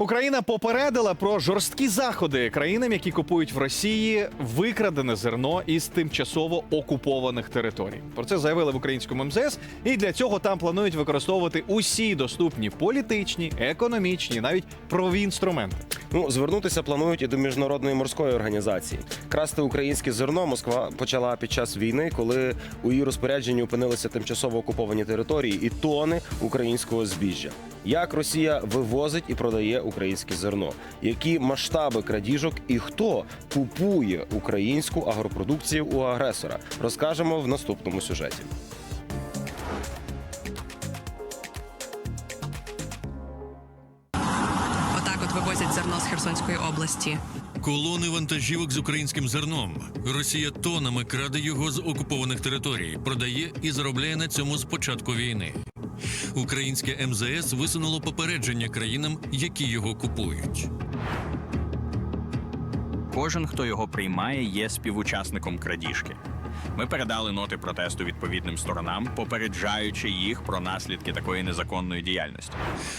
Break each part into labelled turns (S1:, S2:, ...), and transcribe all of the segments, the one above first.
S1: Україна попередила про жорсткі заходи країнам, які купують в Росії викрадене зерно із тимчасово окупованих територій. Про це заявили в українському МЗС, і для цього там планують використовувати усі доступні політичні, економічні, навіть правові інструменти.
S2: Ну, звернутися планують і до міжнародної морської організації. Красти українське зерно Москва почала під час війни, коли у її розпорядженні опинилися тимчасово окуповані території і тони українського збіжжя. Як Росія вивозить і продає українське зерно? Які масштаби крадіжок і хто купує українську агропродукцію у агресора? Розкажемо в наступному сюжеті.
S3: Отак от вивозять зерно з Херсонської області.
S4: Колони вантажівок з українським зерном. Росія тонами краде його з окупованих територій, продає і заробляє на цьому з початку війни. Українське МЗС висунуло попередження країнам, які його купують.
S5: Кожен, хто його приймає, є співучасником крадіжки. Ми передали ноти протесту відповідним сторонам, попереджаючи їх про наслідки такої незаконної діяльності.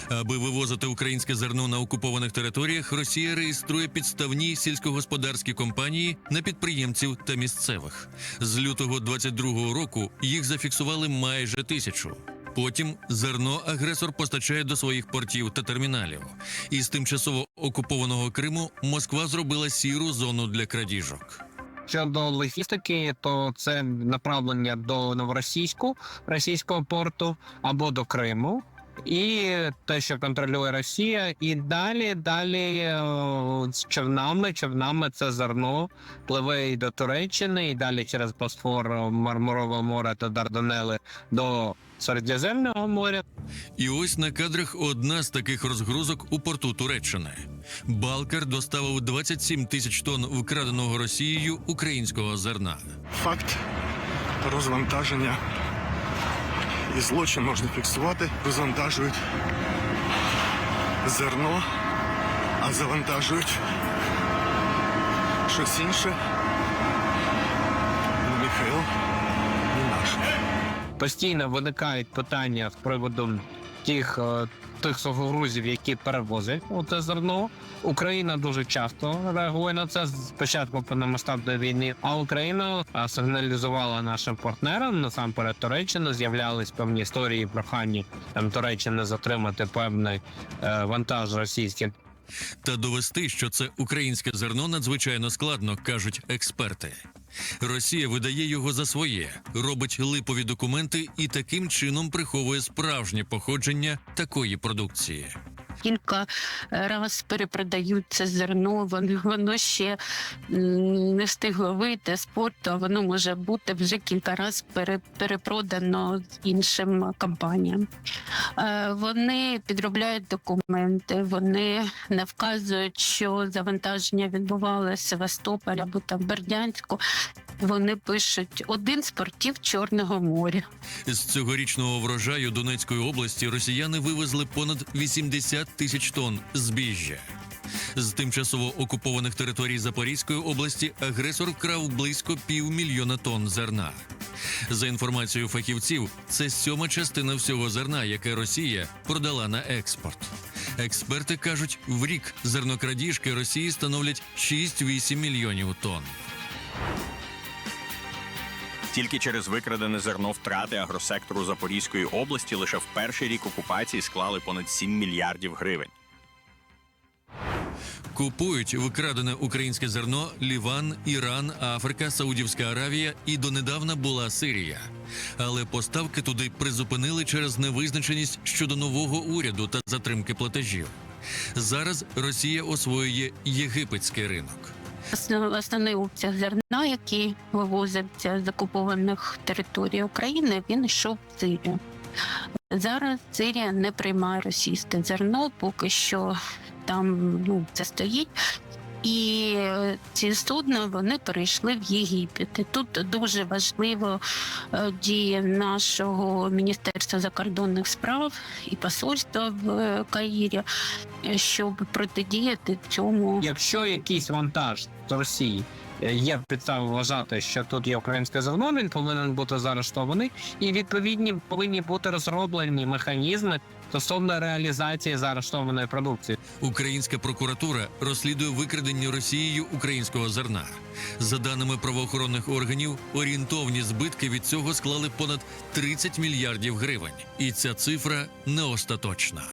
S4: Аби вивозити українське зерно на окупованих територіях, Росія реєструє підставні сільськогосподарські компанії на підприємців та місцевих. З лютого 22-го року їх зафіксували майже тисячу. Потім зерно агресор постачає до своїх портів та терміналів. Із тимчасово окупованого Криму Москва зробила сіру зону для крадіжок.
S6: Щодо логістики, то це направлення до новоросійську російського порту або до Криму. І те, що контролює Росія, і далі, далі е, з човнами. Човнами це зерно пливе і до Туреччини, і далі через Босфор, Мармурове море та Дарданели до Середземного моря.
S4: І ось на кадрах одна з таких розгрузок у порту Туреччини. Балкар доставив 27 тисяч тонн вкраденого Росією українського зерна.
S7: факт розвантаження і злочин можна фіксувати. Розвантажують зерно, а завантажують щось інше. Михайло, не наше.
S6: Постійно виникають питання з приводу тих, е, тих сухогрузів, які перевозять це зерно. Україна дуже часто реагує на це з початку повномасштабної війни. А Україна е, сигналізувала нашим партнерам насамперед Туреччина. З'являлись певні історії прохання там Туреччини затримати певний е, вантаж російський.
S4: Та довести, що це українське зерно, надзвичайно складно, кажуть експерти. Росія видає його за своє, робить липові документи і таким чином приховує справжнє походження такої продукції.
S8: Кілька раз перепродають це зерно, воно, воно ще не встигло вийти з порту, воно може бути вже кілька разів пере, перепродано іншим компаніям. Е, Вони підробляють документи, вони не вказують, що завантаження відбувалося в Севастополі або там Бердянську. Вони пишуть один з портів Чорного моря.
S4: З цьогорічного врожаю Донецької області росіяни вивезли понад 80 тисяч тонн збіжжя. З тимчасово окупованих територій Запорізької області агресор вкрав близько півмільйона тонн зерна. За інформацією фахівців, це сьома частина всього зерна, яке Росія продала на експорт. Експерти кажуть, в рік зернокрадіжки Росії становлять 6-8 мільйонів тонн.
S5: Тільки через викрадене зерно втрати агросектору Запорізької області лише в перший рік окупації склали понад 7 мільярдів гривень.
S4: Купують викрадене українське зерно Ліван, Іран, Африка, Саудівська Аравія і донедавна була Сирія. Але поставки туди призупинили через невизначеність щодо нового уряду та затримки платежів. Зараз Росія освоює єгипетський ринок.
S8: Основ- Основний обсяг зерна, який вивозився з окупованих територій України, він йшов в Сирію. Зараз Сирія не приймає російське зерно, поки що там ну, це стоїть. І е, ці судна вони перейшли в Єгипет. І тут дуже важливо е, дія нашого міністерства закордонних справ і посольства в е, Каїрі, щоб протидіяти цьому
S6: Якщо якийсь вантаж з Росії е, є підстави вважати, що тут є українське зерно, він повинен бути заарештований, і відповідні повинні бути розроблені механізми стосовно реалізації заарештованої продукції.
S4: Українська прокуратура розслідує викрадення Росією українського зерна. За даними правоохоронних органів, орієнтовні збитки від цього склали понад 30 мільярдів гривень, і ця цифра не остаточна.